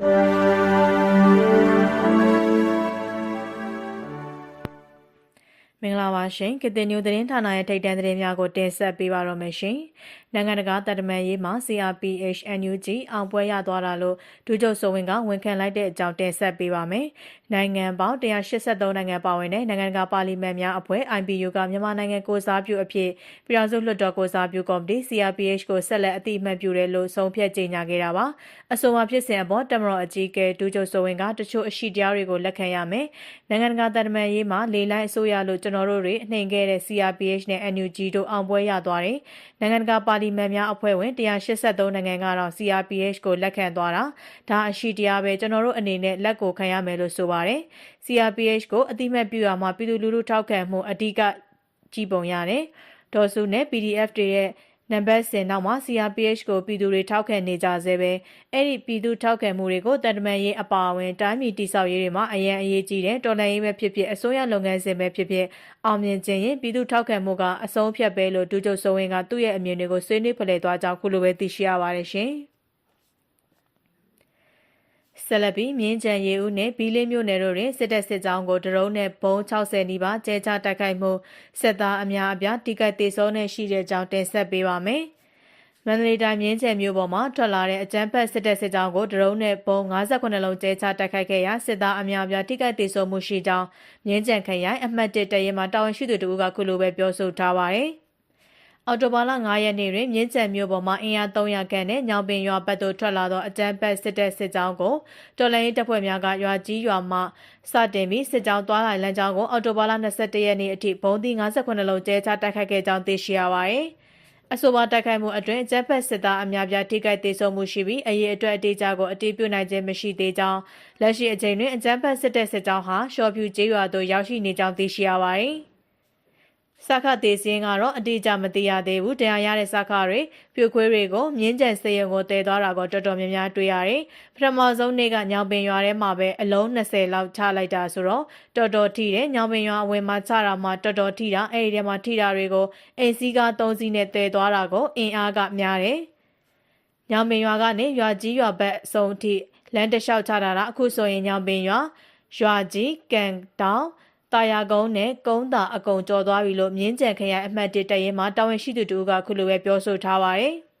you မင်္ဂလာပါရှင်ကတင်ညိုသတင်းဌာနရဲ့ထိပ်တန်းသတင်းများကိုတင်ဆက်ပေးပါတော့မယ်ရှင်နိုင်ငံတကာတပ်တမန်ရေးမှာ CRPH NUG အောင်ပွဲရသွားတာလို့ဒူးချုပ်ဆိုဝင်ကဝန်ခံလိုက်တဲ့အကြောင်းတင်ဆက်ပေးပါမယ်နိုင်ငံပေါင်း183နိုင်ငံပါဝင်တဲ့နိုင်ငံတကာပါလီမန်များအဖွဲ့ IPU ကမြန်မာနိုင်ငံကိုစားပြုအဖြစ်ပြည်ထောင်စုလွှတ်တော်ကိုစားပြုကော်မတီ CRPH ကိုဆက်လက်အတိအမှတ်ပြုတယ်လို့ဆုံးဖြတ်ကြေညာခဲ့တာပါအဆိုအဖြစ်စဉ်အပေါ်တမတော်အကြီးအကဲဒူးချုပ်ဆိုဝင်ကတချို့အရှိတရားတွေကိုလက်ခံရမယ်နိုင်ငံတကာတပ်တမန်ရေးမှာလေလိုင်းအစိုးရလို့ကျွန်တော်တို့တွေအနှိမ်ခဲ့တဲ့ CRPH နဲ့ NUG တို့အောင်ပွဲရသွားတယ်နိုင်ငံတကာပါလီမန်များအဖွဲ့ဝင်183နိုင်ငံကတော့ CRPH ကိုလက်ခံသွားတာဒါအရှိတရားပဲကျွန်တော်တို့အနေနဲ့လက်ကိုခံရမယ်လို့ဆိုပါတယ် CRPH ကိုအတိမတ်ပြုရမှာပြည်သူလူထုထောက်ခံမှုအဓိကကြည်ပုံရတယ်ဒေါ်စုနဲ့ PDF တွေရဲ့ နံပါတ်10နောက်မှာ CRPH ကိုပြည်သူတွေထောက်ခံနေကြဆဲပဲအဲ့ဒီပြည်သူထောက်ခံမှုတွေကိုတန်တမန်ရေးအပါအဝင်တိုင်းပြည်တိဆောက်ရေးတွေမှာအရန်အရေးကြီးတယ်တော်လှန်ရေးပဲဖြစ်ဖြစ်အစိုးရလုပ်ငန်းစဉ်ပဲဖြစ်ဖြစ်အောင်မြင်ခြင်းရင်ပြည်သူထောက်ခံမှုကအဆုံးဖြတ်ပဲလို့ဒူးချုပ်ဆိုဝင်ကသူ့ရဲ့အမြင်တွေကိုဆွေးနွေးဖလှယ်သွားကြောင်းခုလိုပဲသိရှိရပါတယ်ရှင် ဆလဘီမြင်းချံရီဦးနဲ့ဘီလေးမြို့နယ်တို့တွင်စစ်တပ်စစ်ကြောင်းကိုဒရုန်းနဲ့ဘုံ60နီးပါးကျဲချတိုက်ခိုက်မှုစစ်သားအများအပြားတိကျတေဆုံးနေရှိတဲ့ကြောင်းတင်ဆက်ပေးပါမယ်။မန္တလေးတိုင်းမြင်းချံမြို့ပေါ်မှာထွက်လာတဲ့အကြမ်းဖက်စစ်တပ်စစ်ကြောင်းကိုဒရုန်းနဲ့ဘုံ58လုံးကျဲချတိုက်ခိုက်ခဲ့ရာစစ်သားအများအပြားတိကျတေဆုံးမှုရှိကြောင်းမြင်းချံခရိုင်အမှတ်1တရဲမှာတာဝန်ရှိသူတို့ကခုလိုပဲပြောဆိုထားပါတယ်။ အော်တိုဘာလ9ရက်နေ့တွင်မြင်းကျန်မြို့ပေါ်မှာအင်အား300ခန့်နဲ့ညောင်ပင်ရွာဘက်သို့ထွက်လာသောအကြမ်းဖက်စစ်တပ်စစ်ကြောင်းကိုတော်လှန်ရေးတပ်ဖွဲ့များကရွာကြီးရွာမှစတင်ပြီးစစ်ကြောင်းသွားလာလမ်းကြောင်းကိုအော်တိုဘာလ21ရက်နေ့အထိဘုံသီး58လုံးကျဲချတိုက်ခိုက်ခဲ့ကြောင်းသိရှိရပါသည်အဆိုပါတိုက်ခိုက်မှုအတွင်းဂျက်ဖက်စစ်သားအများပြားထိခိုက်ဒေဆုံးမှုရှိပြီးအရေးအတွက်အတေးကြကိုအတေးပြုနိုင်ခြင်းမရှိသေးကြောင်းလက်ရှိအချိန်တွင်အကြမ်းဖက်စစ်တပ်စစ်ကြောင်းဟာရှော့ဖြူကျေးရွာသို့ရောက်ရှိနေကြောင်းသိရှိရပါသည်။ စခသေးစင်းကတော့အတိအကျမသိရသေးဘူးတရားရတဲ့စခတွေပြိုခွေးတွေကိုမြင်းကြံစေရုံကိုတည်သွားတာကိုတော်တော်များများတွေ့ရတယ်ပထမဆုံးနေ့ကညောင်ပင်ရွာထဲမှာပဲအလုံး20လောက်ချလိုက်တာဆိုတော့တော်တော်ထိတယ်ညောင်ပင်ရွာအဝင်မှာချတာမှတော်တော်ထိတာအဲ့ဒီထဲမှာထိတာတွေကိုအိမ်စည်းကား၃စီးနဲ့တည်သွားတာကိုအင်အားကများတယ်ညောင်ပင်ရွာကနေရွာကြီးရွာဘက်အဆုံးထိလမ်းတလျှောက်ချတာတာအခုဆိုရင်ညောင်ပင်ရွာရွာကြီးကန်တောင် တာယာကုန်းနဲ့ကုန်းတာအကုံကျော်သွားပြီလို့မြင်းကြံခရိုင်အမှတ်1တရင်မှာတာဝန်ရှိသူတို့ကခုလိုပဲပြောဆိုထားပါတယ်။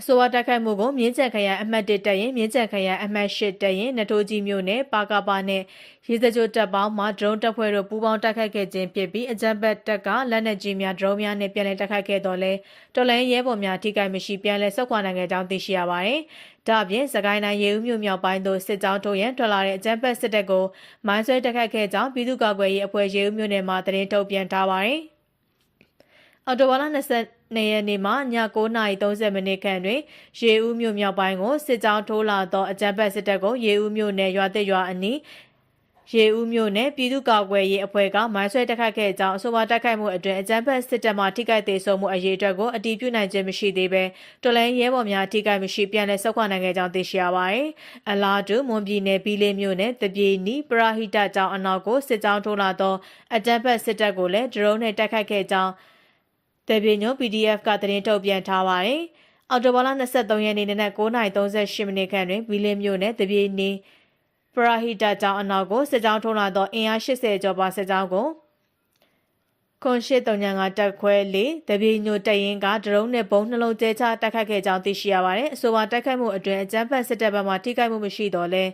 အဆိုအတက်ခိုက်မှုကိုမြင်းကြံခရိုင်အမှတ်1တရင်မြင်းကြံခရိုင်အမှတ်8တရင်နထိုးကြီးမြို့နယ်ပါကပါနဲ့ရေစကြိုတပ်ပေါင်းမှဒရုန်းတပ်ဖွဲ့တို့ပူးပေါင်းတိုက်ခိုက်ခဲ့ခြင်းဖြစ်ပြီးအကြမ်းဖက်တပ်ကလက်နက်ကြီးများဒရုန်းများနဲ့ပြန်လည်တိုက်ခိုက်ခဲ့တော့လဲတော်လိုင်းရဲဘော်များထိခိုက်မရှိပြန်လည်ဆုတ်ခွာနိုင်ခဲ့ကြောင်းသိရှိရပါတယ်။ ဒါ့အပြင်စကိုင်းတိုင်းရေဦးမြို့မြောက်ပိုင်းသို့စစ်ကြောင်းထိုးရန်ထွက်လာတဲ့အကြမ်းဖက်စစ်တပ်ကိုမိုင်းဆွဲတိုက်ခိုက်ခဲ့ကြောင်းပြည်သူ့ကာကွယ်ရေးအဖွဲ့ရေဦးမြို့နယ်မှသတင်းထုတ်ပြန်ထားပါတယ်။အော်တိုဝါလာ22ရက်နေ့မှာည9:30မိနစ်ခန့်တွင်ရေဦးမြို့မြောက်ပိုင်းကိုစစ်ကြောင်းထိုးလာသောအကြမ်းဖက်စစ်တပ်ကိုရေဦးမြို့နယ်ရွာသစ်ရွာအနီး ရေဦးမြို့နယ်ပြည်သူ့ကာကွယ်ရေးအဖွဲ့ကမိုင်းဆွဲတက်ခတ်ခဲ့ကြောင်းအဆိုပါတက်ခိုက်မှုအတွင်းအကြမ်းဖက်စစ်တပ်မှထိခိုက်သေးဆုံးမှုအရေးအတွက်ကိုအတည်ပြုနိုင်ခြင်းမရှိသေးဘဲတော်လိုင်းရဲဘော်များထိခိုက်မရှိပြန်လည်ဆုတ်ခွာနိုင်ခဲ့ကြောင်းသိရှိရပါတယ်။အလားတူမွန်ပြည်နယ်ပြည်လေးမြို့နယ်တပြေနီပရာဟိတကျောင်းအနောက်ကိုစစ်ကြောင်းထိုးလာသောအကြမ်းဖက်စစ်တပ်ကိုလည်းဒရုန်းနဲ့တိုက်ခိုက်ခဲ့ကြောင်းတယ်ပြေညို PDF ကသတင်းထုတ်ပြန်ထားပါတယ်။အော်တိုဘာလ23ရက်နေ့နနက်9:38မိနစ်ခန့်တွင်ဘီလင်းမြို့နယ်တပြေနီ ပရာဟိတကျောင်းအနောက်ကိုစစ်ကြောင်းထုံးလာသောအင်အား80ကျော်ပါစစ်ကြောင်းကိုခွန်ရှိတုံညာကတက်ခွဲလေးတပြေညိုတရင်ကဒရုန်းနဲ့ဘုံနှလုံးကျဲချတိုက်ခတ်ခဲ့ကြောင်းသိရှိရပါတယ်။အဆိုပါတိုက်ခိုက်မှုအတွင်းအကြမ်းဖက်စစ်တပ်ဘက်မှထိခိုက်မှုမရှိတော့လဲ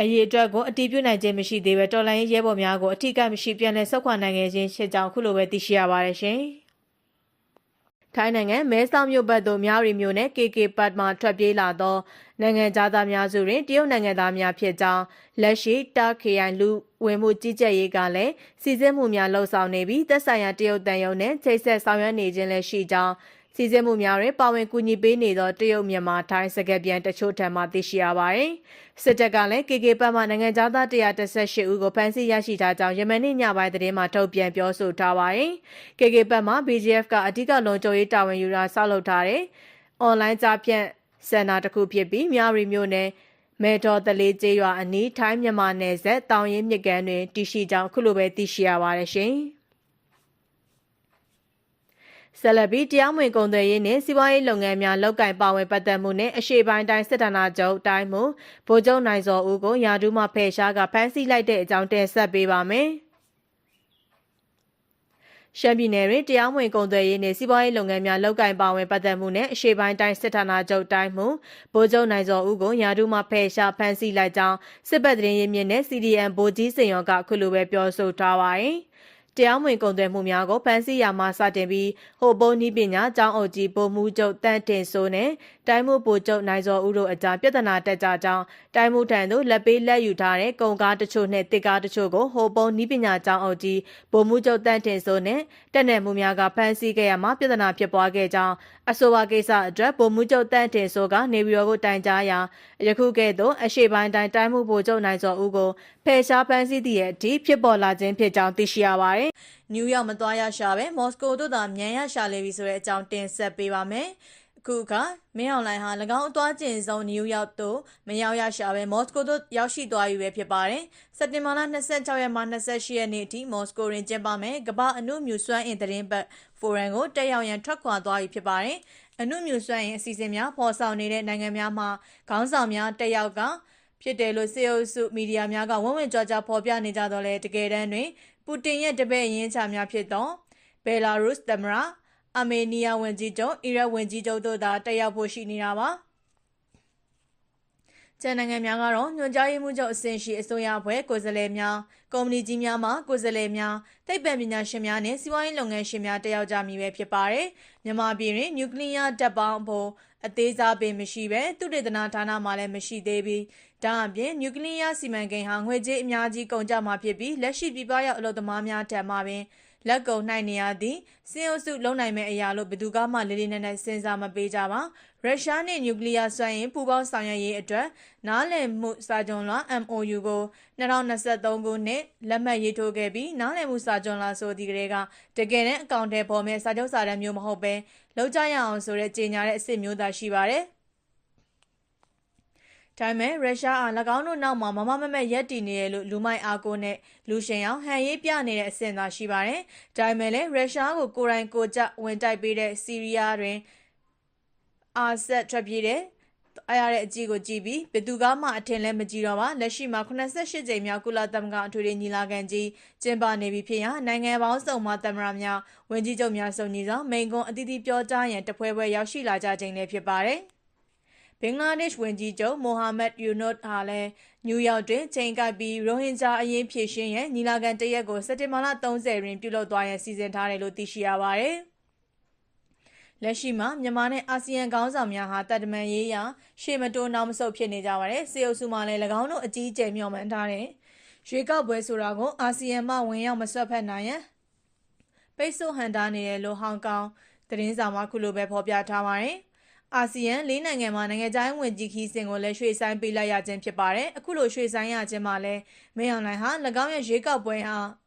အရေးအတွက်ကိုအတီးပြုတ်နိုင်ခြင်းမရှိသေးပဲတော်လိုင်းရဲဘော်များကိုအထီးကမရှိပြန်လဲဆုတ်ခွာနိုင်ခဲ့ခြင်းရှိကြောင်းခုလိုပဲသိရှိရပါတယ်ရှင်။ ထိုင်းနိုင်ငံမဲဆောက်မြို့ဘက်သို့မြောက်ရီမြို့နယ် KK ပတ်မှထွက်ပြေးလာသောနိုင်ငံသားများစုတွင်တရုတ်နိုင်ငံသားများဖြစ်ကြောင်းလက်ရှိတာခရိုင်လူဝင်မှုကြီးကြပ်ရေးကလည်းစီစစ်မှုများလှုပ်ဆောင်နေပြီးသက်ဆိုင်ရာတရုတ်တန်ယုံနဲ့ချိတ်ဆက်ဆောင်ရွက်နေခြင်းလည်းရှိကြောင်း စီစဉ်မှုများတွင်ပါဝင်ကူညီပေးနေသောတရုတ်မြန်မာထိုင်းစကပြန်တချို့ထံမှသိရှိရပါတယ်။စစ်တပ်ကလည်း KK ပတ်မှနိုင်ငံသား118ဦးကိုဖမ်းဆီးရရှိထားကြောင်းယမန်နေ့ညပိုင်းသတင်းမှာထုတ်ပြန်ပြောဆိုထားပါတယ်။ KK ပတ်မှ BGF ကအဓိကလုံခြုံရေးတာဝန်ယူတာဆောက်လုပ်ထားတဲ့။ online ကြားဖြန့်စင်တာတစ်ခုဖြစ်ပြီးမြရီမျိုးနယ်မဲတော်တလေးကျေးရွာအနီးထိုင်းမြန်မာနယ်စပ်တောင်ရင်မြစ်ကမ်းတွင်တည်ရှိကြောင်းခုလိုပဲသိရှိရပါတယ်ရှင်။ ဆက်လက်ပြီးတရားမဝင်ကုန်သွယ်ရေးနှင့်စီးပွားရေးလုပ်ငန်းများလုပ်ကင်ပါဝင်ပတ်သက်မှုနှင့်အရှိပိုင်းတိုင်းစစ်ဌာနချုပ်တိုင်းမှုဗိုလ်ချုပ်နိုင်စောဦးကိုရာထူးမှဖယ်ရှားကဖမ်းဆီးလိုက်တဲ့အကြောင်းတင်ဆက်ပေးပါမယ်။ရှမ်းပြည်နယ်တွင်တရားမဝင်ကုန်သွယ်ရေးနှင့်စီးပွားရေးလုပ်ငန်းများလုပ်ကင်ပါဝင်ပတ်သက်မှုနှင့်အရှိပိုင်းတိုင်းစစ်ဌာနချုပ်တိုင်းမှုဗိုလ်ချုပ်နိုင်စောဦးကိုရာထူးမှဖယ်ရှားဖမ်းဆီးလိုက်ကြောင်းစစ်ပတ်သတင်းရင်းမြစ်နှင့် CDN ဗိုလ်ကြီးစင်ရောကခုလိုပဲပြောဆိုထားပါသည်။ တရားမဝင်ကုန်သွယ်မှုများကိုဖမ်းဆီးရမှစတင်ပြီးဟိုပုံးနီးပညာကျောင်းအုပ်ကြီးဗိုလ်မှူးချုပ်တန့်တင်စိုးနဲ့တိုင်းမှုဗိုလ်ချုပ်နိုင်စောဦးတို့အကြားပြဿနာတက်ကြကြောင်းတိုင်းမှုထံသို့လက်ပေးလက်ယူထားတဲ့ကုန်ကားတချို့နဲ့တစ်ကားတချို့ကိုဟိုပုံးနီးပညာကျောင်းအုပ်ကြီးဗိုလ်မှူးချုပ်တန့်တင်စိုးနဲ့တက်နယ်မှုများကဖမ်းဆီးခဲ့ရမှပြဿနာဖြစ်ပွားခဲ့ကြောင်းအဆိုပါကိစ္စအတွက်ဗိုလ်မှူးချုပ်တန့်တင်စိုးကနေပြည်တော်ကိုတိုင်ကြားရာယခုကဲ့သို့အရှိပိုင်းတိုင်းတိုင်းမှုဗိုလ်ချုပ်နိုင်စောဦးကိုဖယ်ရှားဖမ်းဆီးသည့်အထိဖြစ်ပေါ်လာခြင်းဖြစ်ကြောင်းသိရှိရပါတယ်။နယူးယောက်မသွားရရှာပဲမော်စကိုတို့သာမြန်ရရှာလေပြီဆိုတဲ့အကြောင်းတင်ဆက်ပေးပါမယ်။အခုကမင်းအောင်လှိုင်ဟာ၎င်းအသွားကျင်ဆုံးနယူးယောက်သို့မရောက်ရရှာပဲမော်စကိုသို့ရောက်ရှိသွားပြီပဲဖြစ်ပါတယ်။စက်တင်ဘာလ26ရက်မှ28ရက်နေ့အထိမော်စကိုတွင်ကျင်းပမယ်ကမ္ဘာအနုမြူစွမ်းအင်သတင်းပတ်ဖိုရမ်ကိုတက်ရောက်ရန်ထွက်ခွာသွားပြီဖြစ်ပါတယ်။အနုမြူစွမ်းအင်အစီအစဉ်များဖော်ဆောင်နေတဲ့နိုင်ငံများမှာခေါင်းဆောင်များတက်ရောက်ကဖြစ်တယ်လို့စေအုပ်စုမီဒီယာများကဝန်ဝင်ကြွားကြဖော်ပြနေကြတော့လဲတကယ်တမ်းတွင် ပူတင်ရဲ့တပည့်ရင်းချများဖြစ်သောဘယ်လာရုစ်သမ္မတအာမေးနီးယားဝန်ကြီးချုပ်အီရတ်ဝန်ကြီးချုပ်တို့သာတက်ရောက်ဖို့ရှိနေတာပါ ကျန်နိုင်ငံများကတော့ညွှန်ကြားရေးမှူးချုပ်အဆင့်ရှိအစိုးရအဖွဲ့ကိုယ်စားလှယ်များကုမ္ပဏီကြီးများမှကိုယ်စားလှယ်များသိပ္ပံပညာရှင်များနဲ့စီးပွားရေးလုပ်ငန်းရှင်များတက်ရောက်ကြမည်ပဲဖြစ်ပါတယ်။မြန်မာပြည်တွင်နျူကလ িয়ার တပ်ပေါင်းဖို့အသေးစားပင်မရှိပဲသူတေသနာဌာနမှလည်းမရှိသေးပြီးဒါအပြင်နျူကလ িয়ার စီမံကိန်းဟာငွေကြေးအများကြီးကုန်ကျမှာဖြစ်ပြီးလက်ရှိပြည်ပရောက်အလုပ်သမားများထံမှပင် လက်ကုံနိုင်နေရသည့်စင်အုပ်စုလုံနိုင်မဲ့အရာလို့ဘယ်သူမှလေးလေးနက်နက်စဉ်းစားမပေးကြပါရုရှားနဲ့နျူကလ িয়ার စွမ်းအင်ပူးပေါင်းဆောင်ရွက်ရေးအတွက်နားလည်မှုစာချုပ်လွှာ MOU ကို2023ခုနှစ်လက်မှတ်ရေးထိုးခဲ့ပြီးနားလည်မှုစာချုပ်လွှာဆိုဒီကလေးကတကယ်တမ်းအကောင့်ထဲပေါ်မဲ့စာချုပ်စာတမ်းမျိုးမဟုတ်ပဲလောက်ကြရအောင်ဆိုတဲ့ကြေညာတဲ့အစ်စ်မျိုးသာရှိပါတယ်။ ဒါပေမဲ့ရုရှားအား၎င်းတို့နောက်မှာမမမမက်ရက်တည်နေတယ်လို့လူမိုက်အားကိုနဲ့လူရှင်အောင်ဟန်ရေးပြနေတဲ့အဆင့်သာရှိပါတယ်။ဒါပေမဲ့လည်းရုရှားကိုကိုယ်တိုင်ကိုကြဝင်တိုက်ပေးတဲ့စီးရီးယားတွင်အာဆက်ထွက်ပြေးတဲ့အားရတဲ့အကြည့်ကိုကြည့်ပြီးဘယ်သူကမှအထင်လဲမကြည့်တော့ပါလက်ရှိမှာ88ကြိမ်မြောက်ကုလသမဂ္ဂအထွေထွေညီလာခံကြီးကျင်းပနေပြီဖြစ်ရာနိုင်ငံပေါင်းစုံမှသမ္မတများဝန်ကြီးချုပ်များစုံညီဆောင်မိန်ကွန်းအသီးသီးပြောကြားရန်တပွဲပွဲရောက်ရှိလာကြခြင်းလည်းဖြစ်ပါတယ်။ ဘင်္ဂလားဒေ့ရှ်ဝန်ကြီးချုပ်မိုဟာမက်ယူနွတ်ဟာလည်းနယူးယောက်တွင်ချိန်ကိုက်ပြီးရိုဟင်ဂျာအရေးဖြေရှင်းရန်ညီလာခံတရက်ကိုစက်တင်ဘာလ30တွင်ပြုလုပ်သွားရန်စီစဉ်ထားတယ်လို့သိရှိရပါတယ်။လက်ရှိမှာမြန်မာနဲ့အာဆီယံခေါင်းဆောင်များဟာတတ်တမန်ရေးရာရှေ့မတိုးနောက်မဆုတ်ဖြစ်နေကြပါတယ်။စေအုပ်စုမှလည်း၎င်းတို့အကြီးအကျယ်မျှော်မှန်းထားတဲ့ရွေးကောက်ပွဲဆိုတာကိုအာဆီယံမှဝင်ရောက်မဆွတ်ဖက်နိုင်ရန်ပိတ်ဆို့ဟန်တာနေတယ်လို့ဟောင်ကောင်သတင်းစာမှခုလိုပဲဖော်ပြထားပါတယ်။ အာဆီယံလေးနိုင်ငံမှာနိုင်ငံခြားရေးဝန်ကြီးခီးစဉ်ကိုလည်းရွှေ့ဆိုင်းပေးလိုက်ရခြင်းဖြစ်ပါတယ်။အခုလိုရွှေ့ဆိုင်းရခြင်းမှာလည်းမင်းအောင်လှိုင်ဟာ၎င်းရဲ့ရွေးကောက်ပွဲဟာ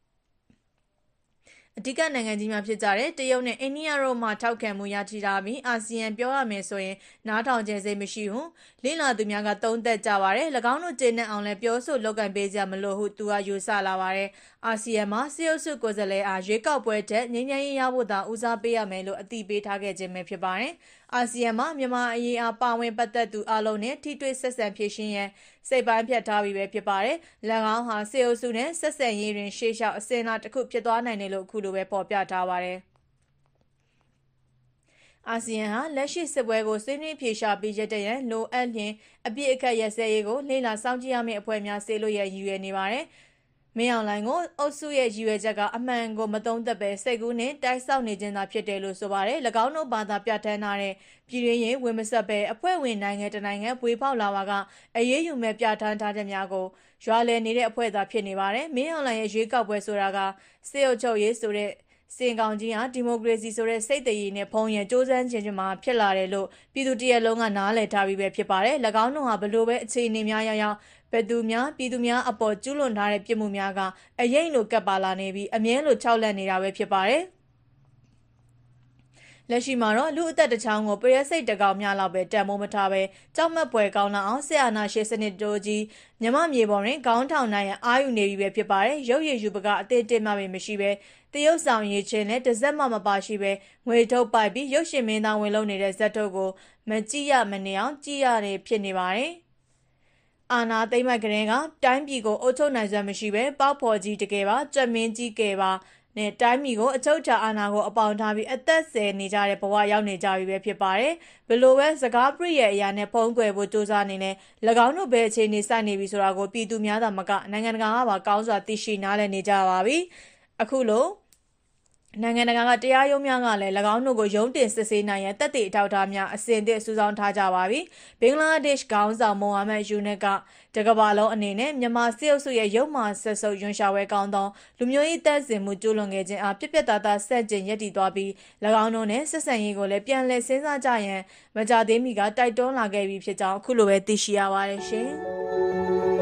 အဓိကနိုင်ငံကြီးများဖြစ်ကြတဲ့တရုတ်နဲ့အိန္ဒိယတို့မှထောက်ခံမှုရရှိထားပြီးအာဆီယံပြောရမယ်ဆိုရင်နားထောင်ခြင်းစိတ်မရှိဘူးလိလာသူများကသုံးသက်ကြပါတယ်၎င်းတို့ကျေနပ်အောင်လည်းပြောဆိုလုပ်ကံပေးကြမလို့ဟုသူကယူဆလာပါတယ်အာဆီယံမှာစီယုတ်စုကိုယ်စားလှယ်အားရွေးကောက်ပွဲတက်ငြိမ်းချမ်းရေးရဖို့သာဦးစားပေးရမယ်လို့အတိပေးထားခဲ့ခြင်းပဲဖြစ်ပါတယ် အာဆီယံမှာမြန်မာအရေးအားပါဝင်ပတ်သက်သူအလုံးနဲ့ထိတွေ့ဆက်ဆံဖြစ်ရှင်းရန်စိတ်ပိုင်းဖြတ်ထားပြီးပဲဖြစ်ပါတယ်၎င်းဟာစီယုတ်စုနဲ့ဆက်ဆံရေးတွင်ရှေ့လျှောက်အစင်လာတစ်ခုဖြစ်သွားနိုင်တယ်လို့အခုလိုပဲဖော်ပြထားပါတယ်အာဆီယံဟာလက်ရှိစစ်ပွဲကိုဆွေးနွေးဖြေရှာပေးရတဲ့ရန်လိုအပ်လျင်အပြစ်အခတ်ရစဲရေးကိုလေ့လာစောင့်ကြည့်ရမယ့်အဖွဲ့များဆေးလို့ရရည်ရွယ်နေပါတယ်။ မင်းအောင်လှိုင်ကိုအုပ်စုရဲ့ရည်ရွယ်ချက်ကအမှန်ကိုမသုံးသက်ပဲစိတ်ကူးနဲ့တိုက်ဆောက်နေခြင်းသာဖြစ်တယ်လို့ဆိုပါတယ်။၎င်းတို့ဘာသာပြဋ္ဌာန်းထားတဲ့ပြည်ရင်းရင်ဝင်မဆက်ပဲအဖွဲ့ဝင်နိုင်ငံတနိုင်ငံပွေပေါက်လာပါကအရေးယူမဲ့ပြဋ္ဌာန်းထားတဲ့များကိုရွာလည်နေတဲ့အဖွဲ့သာဖြစ်နေပါတယ်။မင်းအောင်လှိုင်ရဲ့ရွေးကောက်ပွဲဆိုတာကစေအုပ်ချုပ်ရေးဆိုတဲ့ စင်ကောင်ကြီးဟာဒီမိုကရေစီဆိုတဲ့စိတ်တည်ရည်နဲ့ဖုံးရန်စ조사ခြင်းချင်းမှာဖြစ်လာတယ်လို့ပြည်သူတရက်လုံးကနားလည်ထားပြီးပဲဖြစ်ပါတယ်။၎င်းတို့ဟာဘလို့ပဲအခြေအနေများရောက်ရောက်ဘယ်သူများပြည်သူများအပေါ်ကျူးလွန်ထားတဲ့ပြစ်မှုများကအရေးလိုကပ်ပါလာနေပြီးအမြဲလိုခြောက်လန့်နေတာပဲဖြစ်ပါတယ်။ လက်ရှိမှာတော့လူအသက်တစ်ချောင်းကိုပရိစိတ်တကောင်များလောက်ပဲတန်မိုးမထားပဲကြောက်မက်ပွဲကောင်းလာအောင်ဆရာနာရှေစနစ်တိုးကြီးမြမမြေပေါ်တွင်ခေါင်းထောင်နိုင်ရန်အာယူနေပြီပဲဖြစ်ပါတယ်ရုပ်ရည်ယူပကအသေးတင်မှပဲမရှိပဲတရုတ်ဆောင်ရေးချင်းနဲ့တစ်စက်မှမပါရှိပဲငွေထုတ်ပိုက်ပြီးရုပ်ရှင်မင်းသားဝင်လုံနေတဲ့ဇက်ထုတ်ကိုမကြည့်ရမနေအောင်ကြည့်ရတယ်ဖြစ်နေပါတယ်အာနာသိမ့်မကရင်ကတိုင်းပြည်ကိုအုပ်ချုပ်နိုင်စွမ်းမရှိပဲပေါက်ဖော်ကြီးတကယ်ပါကြက်မင်းကြီးကယ်ပါ နဲ့တိုင်းပြည်ကိုအချုပ်ချာအာဏာကိုအပေါင်ထားပြီးအသက်ဆယ်နေကြတဲ့ဘဝရောက်နေကြပြီပဲဖြစ်ပါတယ်။ဘလို့ပဲစကားပြည့်ရဲ့အရာနဲ့ဖုံးကွယ်ဖို့စူးစမ်းနေနဲ့၎င်းတို့ဘယ်အခြေအနေစိုက်နေပြီဆိုတာကိုပြည်သူများသာမကနိုင်ငံတကာကပါကောင်းစွာသိရှိနားလည်နေကြပါပြီ။အခုလို့ နိုင်ငံတကာကတရားရုံးများကလည်း၎င်းတို့ကိုရုံးတင်စစ်ဆေးနိုင်ရန်တက်သည့်အထောက်အထားများအစဉ်အသင့်စူးစောင်းထားကြပါပြီ။ဘင်္ဂလားဒေ့ရှ်ခေါင်းဆောင်မိုဟာမက်ယူနက်ကတကဘာလုံးအနေနဲ့မြန်မာစစ်အုပ်စုရဲ့ရုပ်မာဆက်ဆုပ်ယွန်ရှာဝဲကောင်းသောလူမျိုးရေးတပ်စင်မှုကျူးလွန်ခဲ့ခြင်းအားပြက်ပြက်သားသားဆက်ကျင်ရည်တည်သွားပြီး၎င်းတို့နဲ့ဆက်ဆံရေးကိုလည်းပြန်လည်စဉ်းစားကြရန်မကြသေးမီကတိုက်တွန်းလာခဲ့ပြီးဖြစ်ကြောင်းအခုလိုပဲသိရှိရပါတယ်ရှင်။